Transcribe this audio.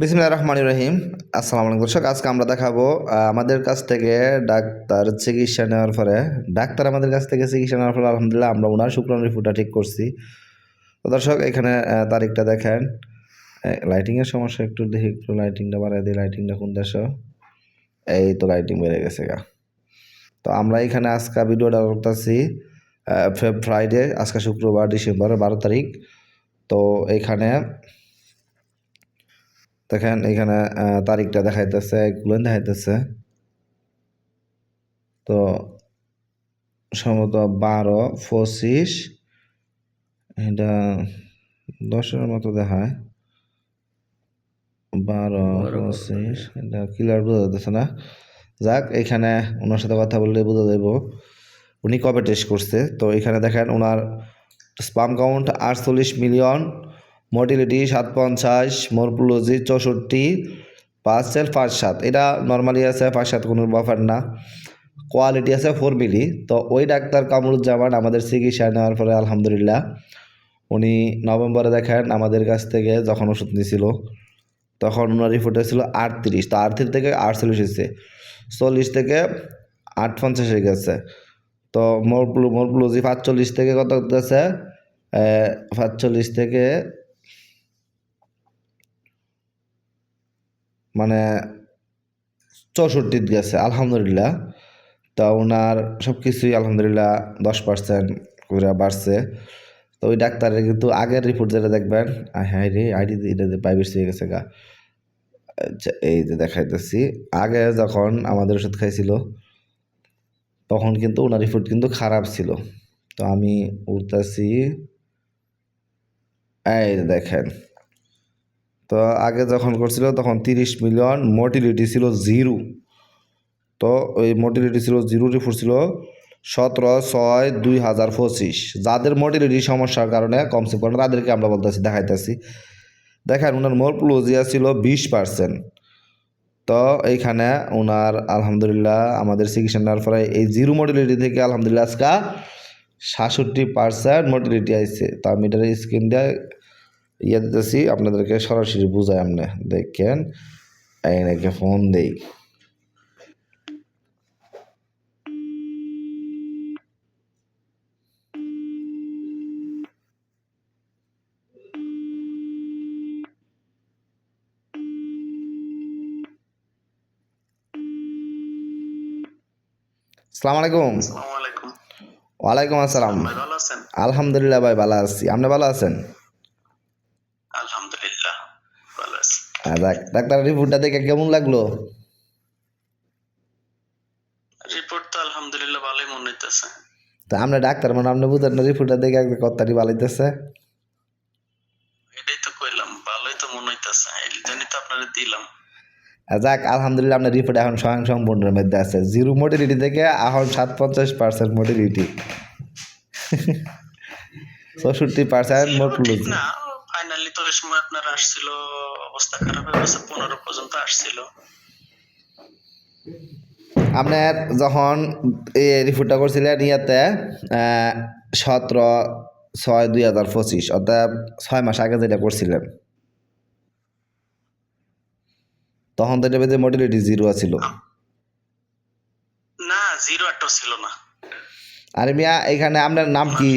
বিসমিল্লাহ রহমান রহিম। আসসালামু আলাইকুম দর্শক, আজকে আমরা দেখাবো আমাদের কাছ থেকে ডাক্তার চিকিৎসা নেওয়ার পরে, ডাক্তার আমাদের কাছ থেকে চিকিৎসা নেওয়ার পরে, আলহামদুলিল্লাহ আমরা ওনার শুক্রান রিপোর্টটা ঠিক করছি। তো দর্শক, এখানে তারিখটা দেখেন। লাইটিংয়ের সমস্যা একটু দেখি, একটু লাইটিংটা বাড়াই দিই লাইটিংটা কোন দেশ? এই তো লাইটিং বেড়ে গেছে গা। তো আমরা এখানে আজকে ভিডিওটা করতেছি ফ্রাইডে আজকে শুক্রবার ডিসেম্বর বারো তারিখ। তো এইখানে দেখেন এখানে তারিখটা দেখাইতেছে এগুলো দেখাইতেছে। তো সম্ভবত বারো পঁচিশ এটা দশের মতো দেখায়। বারো পঁচিশ এটা ক্লিয়ার বোঝা যাচ্ছে না। যাক এখানে ওনার সাথে কথা বললে বোঝা যাইব। উনি কবে টেস্ট করছে? তো এখানে দেখেন ওনার স্পাম কাউন্ট আটচল্লিশ মিলিয়ন মোটিলিটি সাত পঞ্চাশ মরপুলজি চৌষট্টি পাঁচ সেল পাঁচ সাত এটা নর্মালি আছে পাঁচ সাত কোনো ব্যাপার না। কোয়ালিটি আছে ফোর মিলি তো ওই ডাক্তার কামরুজ্জামান আমাদের চিকিৎসা নেওয়ার পরে আলহামদুলিল্লাহ, উনি নভেম্বরে দেখেন আমাদের কাছ থেকে যখন ওষুধ নিয়েছিল তখন ওনার রিপোর্টে ছিল আটত্রিশ। তো আটত্রিশ থেকে আটচল্লিশ এসেছে চল্লিশ থেকে আট পঞ্চাশ হয়ে গেছে। তো মোরপুলু মোরপুলুজি পাঁচচল্লিশ থেকে কত গেছে পাঁচচল্লিশ থেকে মানে চৌষট্টিত গেছে আলহামদুলিল্লাহ। তা ওনার সব কিছুই আলহামদুলিল্লাহ দশ পার্সেন্ট করে বাড়ছে। তো ওই ডাক্তারের কিন্তু আগের রিপোর্ট যেটা দেখবেন হ্যাঁ রে আইডি এটা প্রাইভেট হয়ে গেছে গা। আচ্ছা, এই যে দেখাইতেছি আগে যখন আমাদের ওষুধ খাইছিল তখন কিন্তু ওনার রিপোর্ট কিন্তু খারাপ ছিল। তো আমি উঠতেছি এই দেখেন তো আগে যখন করছিল তখন তিরিশ মিলিয়ন মোটিলিটি ছিল জিরো। তো ওই মোটিলিটি ছিল জিরো রিপোর্ট ছিল সতেরো ছয় দুই হাজার পঁচিশ। যাদের মোটিলিটি সমস্যার কারণে কমসে কম, তাদেরকে আমরা বলতেছি, দেখাইতেছি। দেখেন ওনার মোরপ্লোজিয়া ছিল বিশ পার্সেন্ট। তো এইখানে ওনার আলহামদুলিল্লাহ আমাদের চিকিৎসা নেওয়ার পরে এই জিরো মোটিলিটি থেকে আলহামদুলিল্লাহ আজকে সাতষট্টি পার্সেন্ট মোটিলিটি আইছে। তো আমি এটার স্ক্রিন দিয়ে ইয়ে দিতেছি আপনাদেরকে সরাসরি বুঝাই আপনি দেখেন এই ফোন দেই। আসসালামু আলাইকুম। আলাইকুম। ওয়ালাইকুম আসসালাম। আলহামদুলিল্লাহ ভাই ভালো আছি। আপনি ভালো আছেন? আলহামদুলিল্লাহ ভালো আছি। ডাক্তার রিপোর্টটা দেখে কেমন লাগল? রিপোর্ট তো আলহামদুলিল্লাহ ভালোই মনে হইতেছে। তা আমরা ডাক্তার মানে আপনি বুঝেন না রিপোর্টটা দেখে একদম কত্তারি ভালাইতেছে এটাই তো কইলাম ভালোই তো মনে হইতেছে এই জন্যই তো আপনারা দিলাম। যাক আলহামদুলিল্লাহ আপনার রিপোর্ট এখন স্বয়ং সম্পূর্ণের মধ্যে আছে। জিরো মোটিলিটি থেকে এখন সাত পঞ্চাশ পার্সেন্ট মোটিলিটি। চৌষট্টি পার্সেন্ট ঠিক ওই সময় আপনার আসছিল অবস্থা খারাপ হয়ে গেছে পনেরো পর্যন্ত আসছিল। আপনার যখন এই রিপোর্টটা করছিলেন ইয়াতে সতেরো ছয় দুই হাজার পঁচিশ অর্থাৎ ছয় মাস আগে যেটা করছিলেন তখন তো এটা মোটিলিটি জিরো ছিল। না জিরো একটাও ছিল না। আরে মিয়া এখানে আপনার নাম কি?